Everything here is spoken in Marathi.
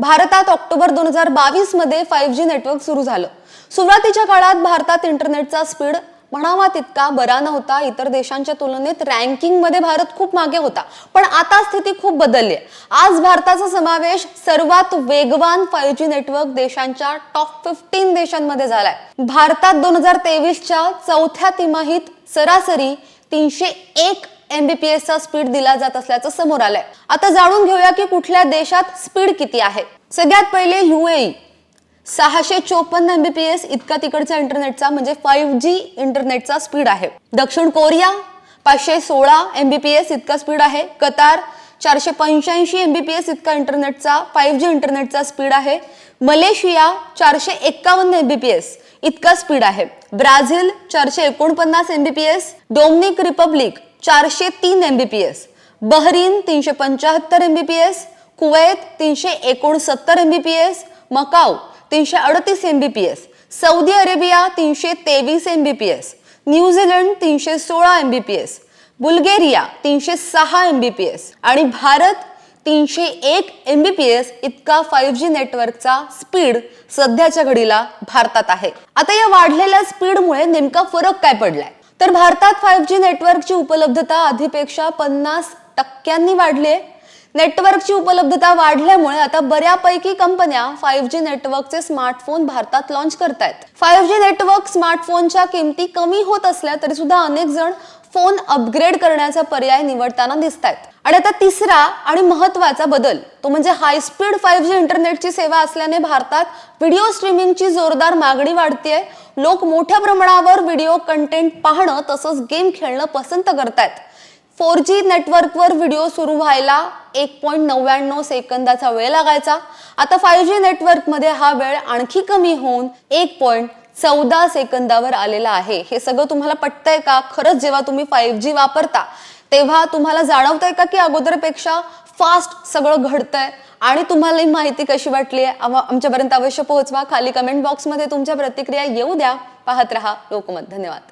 भारतात ऑक्टोबर दोन हजार बावीसमध्ये फाईव्ह जी नेटवर्क सुरू झालं. सुरुवातीच्या काळात भारतात इंटरनेटचा स्पीड म्हणावा तितका बरा नव्हता. इतर देशांच्या तुलनेत रँकिंगमध्ये भारत खूप मागे होता. पण आता स्थिती खूप बदलली आहे. आज भारताचा समावेश सर्वात वेगवान फाईव्ह जी नेटवर्क देशांच्या टॉप फिफ्टीन देशांमध्ये झालाय. भारतात दोन हजार तेवीसच्या चौथ्या तिमाहीत सरासरी तीनशे एक एमबीपीएस चा स्पीड दिला जात असल्याचं समोर आलंय. आता जाणून घेऊया की कुठल्या देशात स्पीड किती आहे. सगळ्यात पहिले युएई सहाशे चोपन्न एमबीपीएस इतका तिकडचा इंटरनेटचा म्हणजे फाईव्ह जी इंटरनेटचा स्पीड आहे. दक्षिण कोरिया पाचशे सोळा एमबीपीएस इतका स्पीड आहे. कतार चारशे पंच्याऐंशी एमबीपीएस इतका इंटरनेटचा फाईव्ह जी इंटरनेटचा स्पीड आहे. मलेशिया चारशे एक्कावन्न एमबीपीएस इतका स्पीड आहे. ब्राझील चारशे एकोणपन्नास एमबीपीएस डोमनिक रिपब्लिक चारशे तीन एमबीपीएस बहरीन तीनशे पंच्याहत्तर एमबीपीएस कुवैत तीनशे एकोणसत्तर एमबीपीएस मकाऊ तीनशे अडतीस एमबीपीएस सौदी अरेबिया तीनशे तेवीस एमबीपीएस न्यूझीलंड तीनशे सोळा एमबीपीएस बुल्गेरिया तीनशे सहा एमबीपीएस आणि भारत तीनशे एक एमबीपीएस इतका फाईव्ह जी नेटवर्कचा स्पीड सध्याच्या घडीला भारतात आहे. आता या वाढलेल्या स्पीडमुळे नेमका फरक काय पडलाय? तर भारतात फाईव्ह जी नेटवर्कची उपलब्धता आधीपेक्षा पन्नास टक्क्यांनी वाढली आहे. नेटवर्कची उपलब्धता वाढल्यामुळे आता बऱ्यापैकी कंपन्या फाईव्ह जी नेटवर्कचे स्मार्टफोन भारतात लॉन्च करतायत. फाईव्ह जी नेटवर्क स्मार्टफोनच्या किमती कमी होत असल्या तरी सुद्धा अनेक जण फोन अपग्रेड करण्याचा पर्याय निवडताना दिसत आहेत आणि आता तिसरा आणि महत्त्वाचा बदल तो म्हणजे हाय स्पीड फाईव्ह जी इंटरनेटची सेवा असल्याने भारतात व्हिडिओ स्ट्रीमिंगची जोरदार मागणी वाढतीये. लोक मोठ्या प्रमाणावर व्हिडिओ कंटेंट पाहणं तसंच गेम खेळणं पसंत करतायत. फोर जी नेटवर्कवर व्हिडिओ सुरू व्हायला एक पॉईंट नव्याण्णव सेकंदाचा वेळ लागायचा. आता फाईव्ह जी नेटवर्कमध्ये हा वेळ आणखी कमी होऊन एक पॉईंट चौदा सेकंदावर आलेला आहे. हे सगळं तुम्हाला पटतंय का? खरंच जेव्हा तुम्ही फाईव्ह जी वापरता तेव्हा तुम्हाला जाणवतंय का की अगोदरपेक्षा फास्ट सगळं घडतंय. आणि तुम्हाला ही माहिती कशी वाटली आहे? आमच्यापर्यंत अवश्य पोहोचवा. खाली कमेंट बॉक्समध्ये तुमच्या प्रतिक्रिया येऊ द्या. पाहत रहा लोकमत. धन्यवाद.